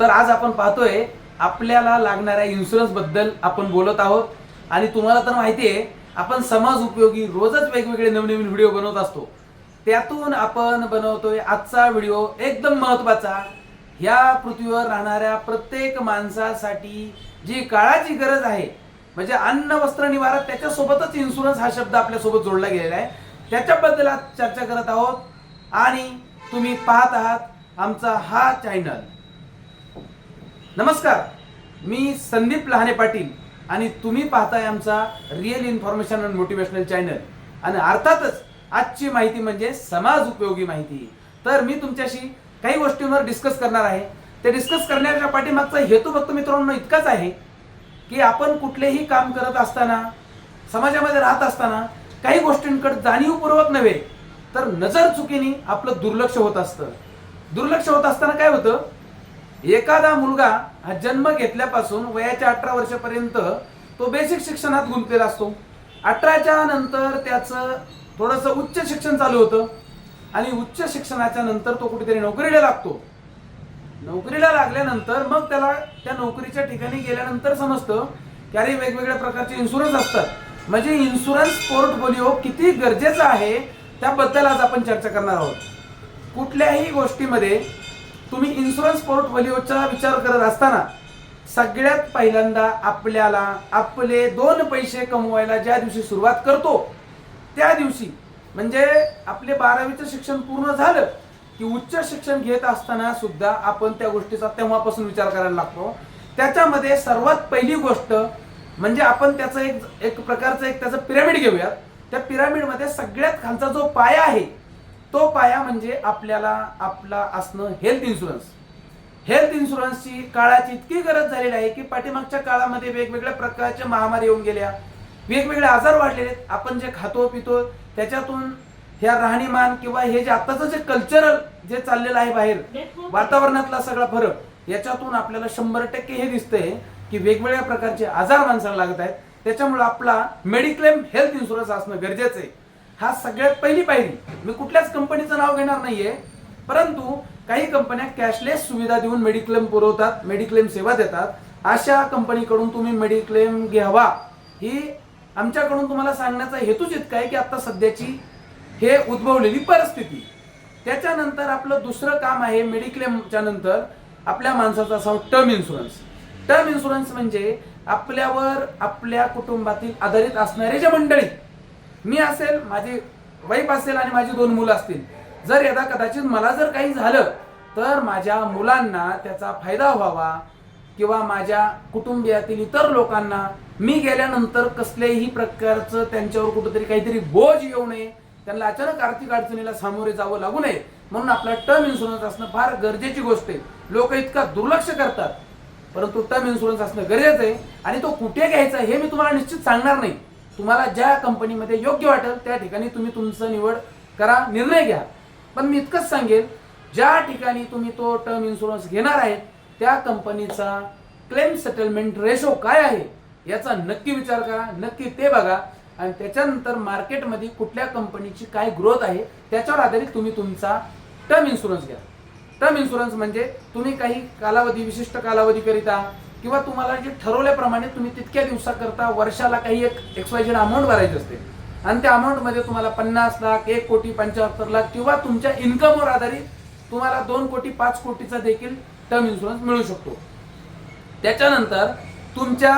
तर आज आपण पाहतोय आपल्याला लागणाऱ्या इन्शुरन्सबद्दल आपण बोलत आहोत. आणि तुम्हाला तर माहिती आहे आपण समाज उपयोगी रोजच वेगवेगळे नवनवीन व्हिडिओ बनवत असतो. त्यातून आपण बनवतोय आजचा व्हिडिओ एकदम महत्त्वाचा ह्या पृथ्वीवर राहणाऱ्या प्रत्येक माणसासाठी जी काळाची गरज आहे म्हणजे अन्न वस्त्र निवारा त्याच्यासोबतच इन्शुरन्स हा शब्द आपल्यासोबत जोडला गेलेला आहे. त्याच्याबद्दल आज चर्चा करत आहोत. आणि तुम्ही पाहत आहात आमचा हा चॅनल नमस्कार. मी संदीप लहाने पाटील आणि तुम्ही पाहताय आमचा real information and motivational channel आणि अर्थातच आजची माहिती म्हणजे समाज उपयोगी माहिती. तर मी तुमच्याशी काही गोष्टींवर डिस्कस करणार आहे. ते डिस्कस करण्याच्या पाठीमागचा हेतू फक्त मित्रांनो इतकाच आहे की आपण कुठलेही काम करत असताना समाजामध्ये राहत असताना काही गोष्टींकडे जाणीवपूर्वक नव्हे तर नजर चुकीने आपलं दुर्लक्ष होत असतं. दुर्लक्ष होत असताना काय होतं? एखादा मुलगा हा जन्म घेतल्यापासून वयाच्या अठरा वर्षापर्यंत तो बेसिक शिक्षणात गुंतलेला असतो. अठराच्या नंतर त्याचं थोडंसं उच्च शिक्षण चालू होतं. आणि उच्च शिक्षणाच्या नंतर तो कुठेतरी नोकरीला लागतो. नोकरीला लागल्यानंतर मग त्याला त्या नोकरीच्या ठिकाणी गेल्यानंतर समजतं की अरे वेगवेगळ्या प्रकारचे इन्शुरन्स असतात. म्हणजे इन्शुरन्स पोर्टफोलिओ किती गरजेचा आहे त्याबद्दल आज आपण चर्चा करणार आहोत. कुठल्याही गोष्टीमध्ये तुम्ही इन्शुरन्स पोर्टफोलिओचा विचार करत असताना सगळ्यात पहिल्यांदा आपल्याला आपले दोन पैसे कमवायला ज्या दिवशी सुरुवात करतो त्या दिवशी म्हणजे आपले बारावीचं शिक्षण पूर्ण झालं की उच्च शिक्षण घेत असताना सुद्धा आपण त्या गोष्टीचा तेव्हापासून विचार करायला लागतो. त्याच्यामध्ये सर्वात पहिली गोष्ट म्हणजे आपण त्याचं एक एक प्रकारचं एक त्याचं पिरामिड घेऊयात. त्या पिरामिडमध्ये सगळ्यात खालचा जो पाया आहे तो पाया म्हणजे आपल्याला आपला असणं हेल्थ इन्शुरन्स हेल्थ इन्शुरन्सची काळाची इतकी गरज झालेली आहे की पाठीमागच्या काळामध्ये वेगवेगळ्या प्रकारच्या महामारी येऊन गेल्या. वेगवेगळे आजार वाढलेले. आहेत आपण जे खातो पितो त्याच्यातून ह्या राहणीमान किंवा हे जे आताचं जे कल्चरल जे चाललेलं आहे बाहेर वातावरणातला सगळा फरक याच्यातून आपल्याला शंभर टक्के हे दिसतंय की वेगवेगळ्या प्रकारचे आजार माणसाला लागत आहेत. त्याच्यामुळे आपला मेडिक्लेम हेल्थ इन्शुरन्स असणं गरजेचं आहे. हा सगळ्यात पहिली पायरी. मी कुठल्याच कंपनीचं नाव घेणार नाहीये. परंतु काही कंपन्या कॅशलेस सुविधा देऊन मेडिक्लेम पुरवतात मेडिक्लेम सेवा देतात. अशा कंपनीकडून तुम्ही मेडिक्लेम घ्यावा. ही आमच्याकडून तुम्हाला सांगण्याचा हेतूच इतका आहे की आता सध्याची हे उद्भवलेली परिस्थिती. त्याच्यानंतर आपलं दुसरं काम आहे मेडिक्लेमच्या नंतर आपल्या माणसाचा असा टर्म इन्शुरन्स टर्म इन्शुरन्स म्हणजे आपल्यावर आपल्या कुटुंबातील आधारित असणारे जे मंडळी मी असेल माझी वाईफ असेल आणि माझी दोन मुलं असतील. जर यदा कदाचित मला जर काही झालं तर माझ्या मुलांना त्याचा फायदा व्हावा किंवा माझ्या कुटुंबियातील इतर लोकांना मी गेल्यानंतर कसल्याही प्रकारचं त्यांच्यावर कुठंतरी काहीतरी बोज येऊ नये त्यांना अचानक आर्थिक अडचणीला सामोरे जावं लागू नये म्हणून आपला टर्म इन्शुरन्स असणं फार गरजेची गोष्ट आहे. लोक इतका दुर्लक्ष करतात. परंतु टर्म इन्शुरन्स असणं गरजेचं आहे आणि तो कुठे घ्यायचा हे मी तुम्हाला निश्चित सांगणार नाही. तुम्हाला ज्या कंपनीमध्ये योग्य वाटेल त्या ठिकाणी तुम्ही तुमचं निवड करा निर्णय घ्या. पण मी इतकंच सांगेल ज्या ठिकाणी तुम्ही तो टर्म इन्शुरन्स घेणार आहे त्या कंपनीचा क्लेम सेटलमेंट रेशो काय आहे याचा नक्की विचार करा नक्की ते बघा. आणि त्याच्यानंतर मार्केटमध्ये कुठल्या कंपनीची काय ग्रोथ आहे त्याच्यावर आधारित तुम्ही तुमचा टर्म इन्शुरन्स घ्या. टर्म इन्शुरन्स म्हणजे तुम्ही काही कालावधी विशिष्ट कालावधीकरिता किंवा तुम्हाला जे ठरवल्याप्रमाणे तुम्ही तितक्या दिवसाकरता वर्षाला काही एक एक्सवायझेड अमाऊंट भरायची असते. आणि त्या अमाऊंटमध्ये तुम्हाला पन्नास लाख एक कोटी पंच्याहत्तर लाख किंवा तुमच्या इन्कमवर आधारित तुम्हाला दोन कोटी पाच कोटीचा देखील टर्म इन्शुरन्स मिळू शकतो. त्याच्यानंतर तुमच्या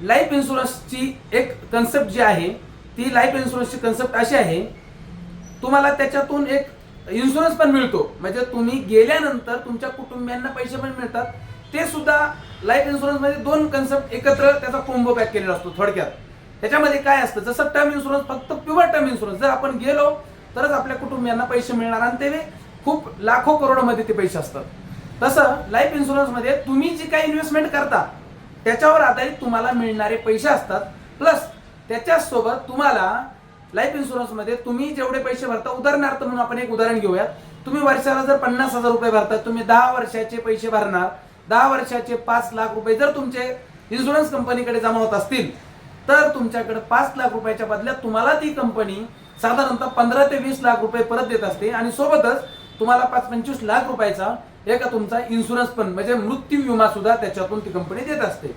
लाईफ इन्शुरन्सची एक कन्सेप्ट जी आहे ती लाईफ इन्शुरन्सची कन्सेप्ट अशी आहे तुम्हाला त्याच्यातून एक इन्शुरन्स पण मिळतो. म्हणजे तुम्ही गेल्यानंतर तुमच्या कुटुंबियांना पैसे पण मिळतात. ते सुद्धा लाईफ इन्शुरन्समध्ये दोन कन्सेप्ट एकत्र त्याचा कोंबो पॅक केलेला असतो थोडक्यात. त्याच्यामध्ये काय असतं? जसं टर्म इन्शुरन्स फक्त प्युअर टर्म इन्शुरन्स जर आपण गेलो तरच आपल्या कुटुंबियांना पैसे मिळणार आणि ते खूप लाखो करोडमध्ये ते पैसे असतात. तसं लाईफ इन्शुरन्समध्ये तुम्ही जी काही इन्व्हेस्टमेंट करता त्याच्यावर आधारित तुम्हाला मिळणारे पैसे असतात. प्लस त्याच्यासोबत तुम्हाला लाईफ इन्शुरन्समध्ये तुम्ही जेवढे पैसे भरता उदाहरणार्थ म्हणून आपण एक उदाहरण घेऊया तुम्ही वर्षाला जर पन्नास हजार रुपये भरतात तुम्ही दहा वर्षाचे पैसे भरणार. दहा वर्षाचे पाच लाख रुपये जर तुमचे इन्शुरन्स कंपनीकडे जमा होत असतील तर तुमच्याकडे पाच लाख रुपयाच्या बदल्यात तुम्हाला ती कंपनी साधारणतः पंधरा ते वीस लाख रुपये परत देत असते. आणि सोबतच तुम्हाला पाच पंचवीस लाख रुपयाचा एक तुमचा इन्शुरन्स पण म्हणजे मृत्यू विमा सुद्धा त्याच्यातून ती कंपनी देत असते.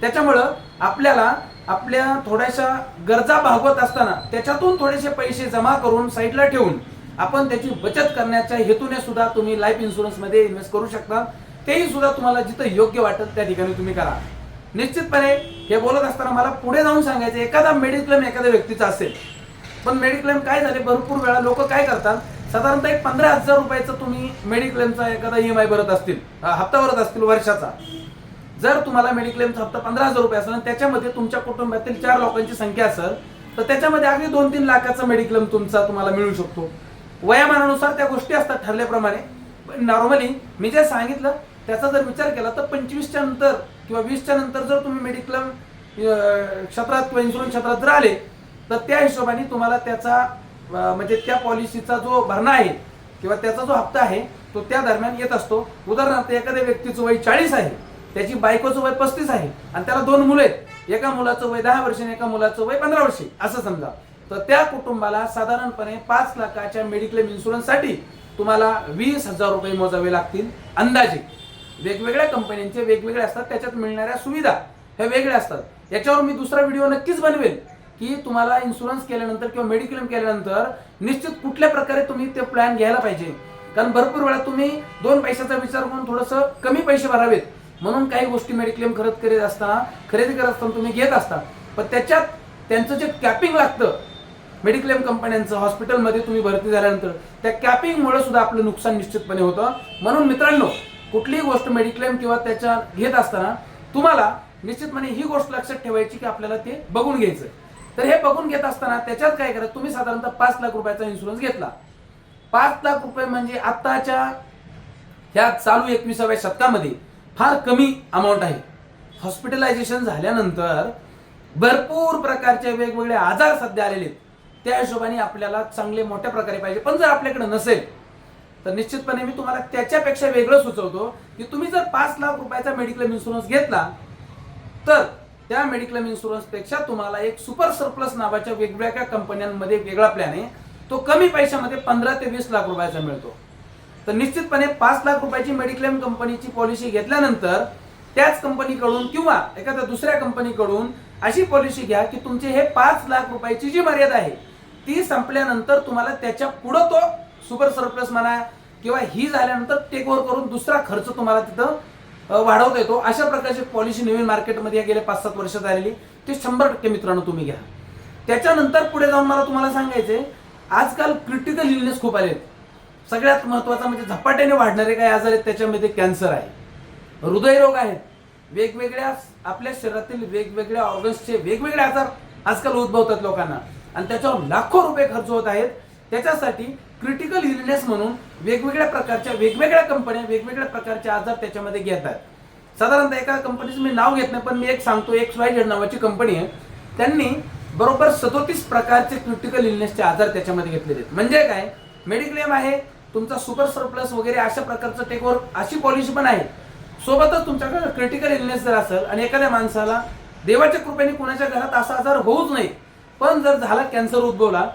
त्याच्यामुळं आपल्याला आपल्या थोड्याशा गरजा भागवत असताना त्याच्यातून थोडेसे पैसे जमा करून साईडला ठेवून आपण त्याची बचत करण्याच्या हेतूने सुद्धा तुम्ही लाईफ इन्शुरन्समध्ये इन्व्हेस्ट करू शकता. तेही सुद्धा तुम्हाला जिथं योग्य वाटत त्या ठिकाणी तुम्ही करा. निश्चितपणे हे बोलत असताना मला पुढे जाऊन सांगायचं एखादा मेडिक्लेम एखाद्या व्यक्तीचा असेल. पण मेडिक्लेम काय झाले? भरपूर वेळा लोक काय करतात? साधारणतः एक पंधरा हजार रुपयाचं तुम्ही मेडिक्लेमचा एखादा ई एम आय भरत असतील हप्ता भरत असतील वर्षाचा. जर तुम्हाला मेडिक्लेमचा हप्ता पंधरा हजार रुपये असेल त्याच्यामध्ये तुमच्या कुटुंबातील चार लोकांची संख्या असेल तर त्याच्यामध्ये अगदी दोन तीन लाखाचा मेडिक्लेम तुमचा तुम्हाला मिळू शकतो. वयामानानुसार त्या गोष्टी असतात ठरल्याप्रमाणे. नॉर्मली मी जे सांगितलं त्याचा जर विचार केला तर पंचवीसच्या नंतर किंवा वीसच्या नंतर जर तुम्ही मेडिक्लेम क्षेत्रात किंवा इन्शुरन्स क्षेत्रात जर आले तर त्या हिशोबाने तुम्हाला त्याचा म्हणजे त्या पॉलिसीचा जो भरणा आहे किंवा त्याचा जो हप्ता आहे तो त्या दरम्यान येत असतो. उदाहरणार्थ एखाद्या व्यक्तीचं वय चाळीस आहे. त्याची बायकोचं वय पस्तीस आहे आणि त्याला दोन मुलं आहेत. एका मुलाचं वय दहा वर्ष आणि एका मुलाचं वय पंधरा वर्षे असं समजा. तर त्या कुटुंबाला साधारणपणे पाच लाखाच्या मेडिक्लेम इन्शुरन्ससाठी तुम्हाला वीस हजार रुपये मोजावे लागतील अंदाजे. वेगवेगळ्या कंपन्यांचे वेगवेगळे असतात त्याच्यात मिळणाऱ्या सुविधा ह्या वेगळ्या असतात. याच्यावर मी दुसरा व्हिडिओ नक्कीच बनवेल की तुम्हाला इन्शुरन्स केल्यानंतर किंवा मेडिक्लेम केल्यानंतर निश्चित कुठल्या प्रकारे तुम्ही ते प्लॅन घ्यायला पाहिजे. कारण भरपूर वेळा तुम्ही दोन पैशाचा विचार करून थोडंसं कमी पैसे भरावेत. म्हणून काही गोष्टी मेडिक्लेम खरेदी करीत असताना खरेदी करत असताना तुम्ही घेत असता. पण त्याच्यात त्यांचं जे कॅपिंग लागतं मेडिक्लेम कंपन्यांचं हॉस्पिटलमध्ये तुम्ही भरती झाल्यानंतर त्या कॅपिंगमुळे सुद्धा आपलं नुकसान निश्चितपणे होतं. म्हणून मित्रांनो कुठलीही गोष्ट मेडिक्लेम किंवा त्याच्या घेत असताना तुम्हाला निश्चितपणे ही गोष्ट लक्षात ठेवायची की आपल्याला ते बघून घ्यायचं तर हे बघून घेत असताना त्याच्यात काय करा तुम्ही साधारणतः पाच लाख रुपयाचा इन्शुरन्स घेतला. पाच लाख रुपये म्हणजे आत्ताच्या ह्या चालू एकविसाव्या शतकामध्ये फार कमी अमाऊंट आहे. हॉस्पिटलायझेशन झाल्यानंतर भरपूर प्रकारचे वेगवेगळे आजार सध्या आलेले आहेत. त्या हिशोबाने आपल्याला चांगले मोठ्या प्रकारे पाहिजे. पण जर आपल्याकडे नसेल तर निश्चितपणे मी तुम्हाला त्याच्यापेक्षा वेगळं सुचवतो की तुम्ही जर पाच लाख रुपयाचा मेडिक्लेम इन्शुरन्स घेतला तर त्या मेडिक्लेम इन्शुरन्सपेक्षा तुम्हाला एक सुपर सरप्लस नावाच्या वेगवेगळ्या कंपन्यांमध्ये वेगळा प्लॅन आहे. तो कमी पैशामध्ये पंधरा ते वीस लाख रुपयाचा मिळतो. तर निश्चितपणे पाच लाख रुपयाची मेडिक्लेम कंपनीची पॉलिसी घेतल्यानंतर त्याच कंपनीकडून किंवा एखाद्या दुसऱ्या कंपनीकडून अशी पॉलिसी घ्या की तुमचे हे पाच लाख रुपयाची जी मर्यादा आहे ती संपल्यानंतर तुम्हाला त्याच्या पुढं तो सुपर सरप्लस म्हणा किंवा ही झाल्यानंतर टेक ओव्हर करून दुसरा खर्च तुम्हाला तिथं वाढवता येतो. अशा प्रकारची पॉलिसी नवीन मार्केटमध्ये या गेल्या पाच सात वर्षात आलेली. ती शंभर टक्के मित्रांनो तुम्ही घ्या. त्याच्यानंतर पुढे जाऊन मला तुम्हाला सांगायचंय आजकाल क्रिटिकल इलनेस खूप आहेत सगळ्यात महत्त्वाचा म्हणजे झपाट्याने वाढणारे काही आजार आहेत त्याच्यामध्ये कॅन्सर आहे. हृदयरोग आहेत. वेगवेगळ्या आपल्या शरीरातील वेगवेगळ्या ऑर्गन्सचे वेगवेगळे आजार आजकाल उद्भवतात लोकांना. आणि त्याच्यावर लाखो रुपये खर्च होत आहेत. त्याच्यासाठी क्रिटिकल इलनेस म्हणून वेगवेगळ्या प्रकारच्या वेगवेगळ्या कंपन्या वेगवेगळ्या प्रकारचे आजार त्याच्यामध्ये घेतात. साधारणतः एका कंपनीचं मी नाव घेत नाही पण मी एक सांगतो एक स्वाय नावाची कंपनी आहे. त्यांनी बरोबर सदोतीस प्रकारचे क्रिटिकल इलनेसचे आजार त्याच्यामध्ये घेतलेले आहेत. म्हणजे काय? मेडिक्लेम आहे तुमचा सुपर सरप्लस वगैरे अशा प्रकारचं टेकवर अशी पॉलिसी पण आहे. सोबतच तुमच्याकडे क्रिटिकल इलनेस जर असेल आणि एखाद्या माणसाला देवाच्या कृपेने कुणाच्या घरात असा आजार होऊच नाही पण जर झाला कॅन्सर उद्भवला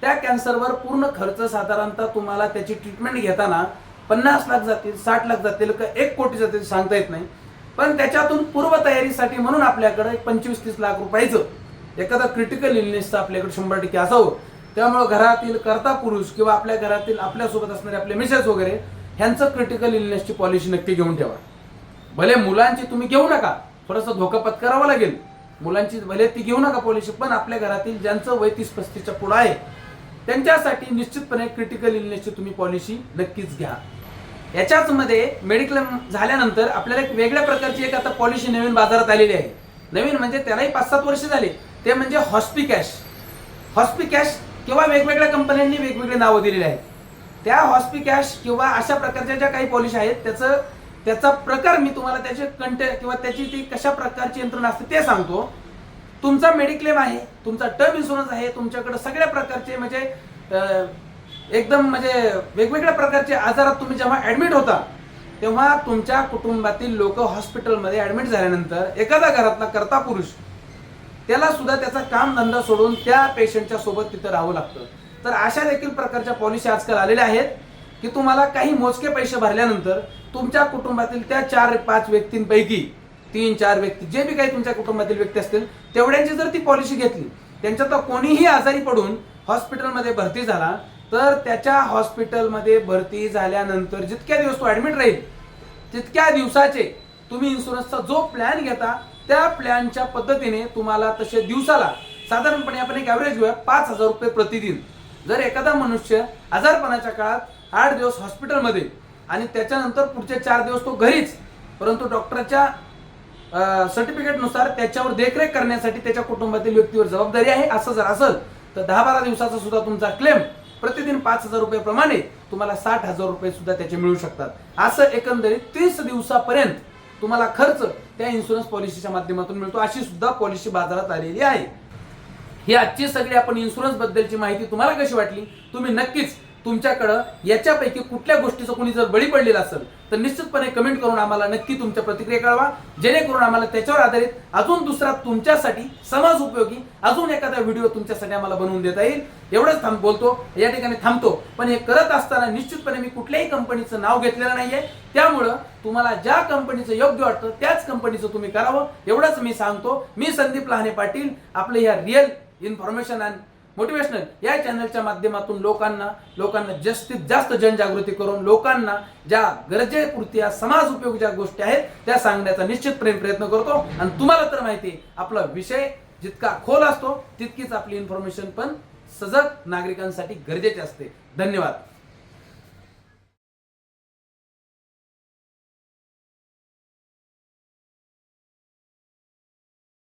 त्या कॅन्सरवर पूर्ण खर्च साधारणतः तुम्हाला त्याची ट्रीटमेंट घेताना पन्नास लाख जातील साठ लाख जातील का एक कोटी जातील सांगता येत नाही. पण त्याच्यातून पूर्वतयारीसाठी म्हणून आपल्याकडे पंचवीस तीस लाख रुपयाचं एखादा क्रिटिकल इलनेसचं आपल्याकडे शंभर टक्के असावं. त्यामुळं घरातील कर्ता पुरुष किंवा आपल्या घरातील आपल्यासोबत असणारे आपले मिसेस वगैरे ह्यांचं क्रिटिकल इलनेसची पॉलिसी नक्की घेऊन ठेवा. भले मुलांची तुम्ही घेऊ नका थोडंसं धोका पत्करावं लागेल. मुलांची भले ती घेऊ नका पॉलिसी पण आपल्या घरातील ज्यांचं वय तीस पस्तीसच्या पुढं आहे त्यांच्यासाठी निश्चितपणे क्रिटिकल इलनेसची तुम्ही पॉलिसी नक्कीच घ्या. याच्याच मध्ये मेडिक्लेम झाल्यानंतर आपल्याला एक वेगळ्या प्रकारची एक आता पॉलिसी नवीन बाजारात आलेली आहे. नवीन म्हणजे त्यालाही पाच सात वर्ष झाले. ते म्हणजे हॉस्पी कॅश हॉस्पी कॅश किंवा वेगवेगळ्या कंपन्यांनी वेगवेगळे नावं दिलेली आहेत. त्या हॉस्पिकॅश किंवा अशा प्रकारच्या ज्या काही पॉलिश आहेत त्याचं त्याचा प्रकार मी तुम्हाला त्याचे कंटे किंवा त्याची ती कशा प्रकारची यंत्रणा असते ते सांगतो. तुमचा मेडिक्लेम आहे तुमचा टर्म इन्शुरन्स आहे तुमच्याकडे सगळ्या प्रकारचे म्हणजे एकदम म्हणजे वेगवेगळ्या प्रकारचे आजारात तुम्ही जेव्हा ऍडमिट होता तेव्हा तुमच्या कुटुंबातील लोक हॉस्पिटलमध्ये ऍडमिट झाल्यानंतर एखादा घरातला कर्ता पुरुष त्याला सुद्धा त्याचा काम धंदा सोडून त्या पेशंटच्या सोबत तिथं राहावं लागतं. तर अशा देखील प्रकारच्या पॉलिसी आजकाल आलेल्या आहेत की तुम्हाला काही मोजके पैसे भरल्यानंतर तुमच्या कुटुंबातील त्या चार पाच व्यक्तींपैकी तीन चार व्यक्ती जे बी काही तुमच्या कुटुंबातील व्यक्ती असतील तेवढ्यांची जर ती पॉलिसी घेतली त्यांच्यात कोणीही आजारी पडून हॉस्पिटलमध्ये भरती झाला तर त्याच्या हॉस्पिटलमध्ये भरती झाल्यानंतर जितक्या दिवस तो ऍडमिट राहील तितक्या दिवसाचे तुम्ही इन्शुरन्सचा जो प्लॅन घेता त्या प्लॅनच्या पद्धतीने तुम्हाला तसे दिवसाला साधारणपणे आपण एक ॲव्हरेज घेऊया पाच हजार रुपये प्रतिदिन. जर एखादा मनुष्य आजारपणाच्या काळात आठ दिवस हॉस्पिटलमध्ये आणि त्याच्यानंतर पुढचे चार दिवस तो घरीच परंतु डॉक्टरच्या सर्टिफिकेटनुसार त्याच्यावर देखरेख करण्यासाठी त्याच्या कुटुंबातील व्यक्तीवर जबाबदारी आहे असं जर असेल तर दहा बारा दिवसाचा सुद्धा तुमचा क्लेम प्रतिदिन पाच हजार रुपयाप्रमाणे तुम्हाला साठ हजार रुपये सुद्धा त्याचे मिळू शकतात. असं एकंदरीत तीस दिवसापर्यंत तुम्हाला खर्च त्या इन्शुरन्स पॉलिसीच्या माध्यमातून मिळतो. अशी सुद्धा पॉलिसी बाजारात आलेली आहे. ही आजची सगळी आपण इन्शुरन्स बद्दलची माहिती तुम्हाला कशी वाटली? तुम्ही नक्कीच तुमच्याकडं याच्यापैकी कुठल्या गोष्टीचं कोणी जर बळी पडलेलं असेल तर निश्चितपणे कमेंट करून आम्हाला नक्की तुमच्या प्रतिक्रिया कळवा. जेणेकरून आम्हाला त्याच्यावर आधारित अजून दुसरा तुमच्यासाठी समाज उपयोगी अजून एखादा व्हिडिओ तुमच्यासाठी आम्हाला बनवून देता येईल. एवढंच थांब बोलतो. या ठिकाणी थांबतो. पण हे करत असताना निश्चितपणे मी कुठल्याही कंपनीचं नाव घेतलेलं नाहीये. त्यामुळं तुम्हाला ज्या कंपनीचं योग्य वाटतं त्याच कंपनीचं तुम्ही करावं. एवढंच मी सांगतो. मी संदीप लहाने पाटील आपलं ह्या रिअल इन्फॉर्मेशन अँड मोटिवेशनल या चॅनलच्या माध्यमातून लोकांना लोकांना जास्तीत जास्त जनजागृती करून लोकांना ज्या गरजेपुरत्या समाज उपयोगी ज्या गोष्टी आहेत त्या सांगण्याचा निश्चितपणे प्रयत्न करतो. आणि तुम्हाला तर माहिती आहे, आपला विषय जितका खोल असतो तितकीच आपली इन्फॉर्मेशन पण सजग नागरिकांसाठी गरजेची असते. धन्यवाद.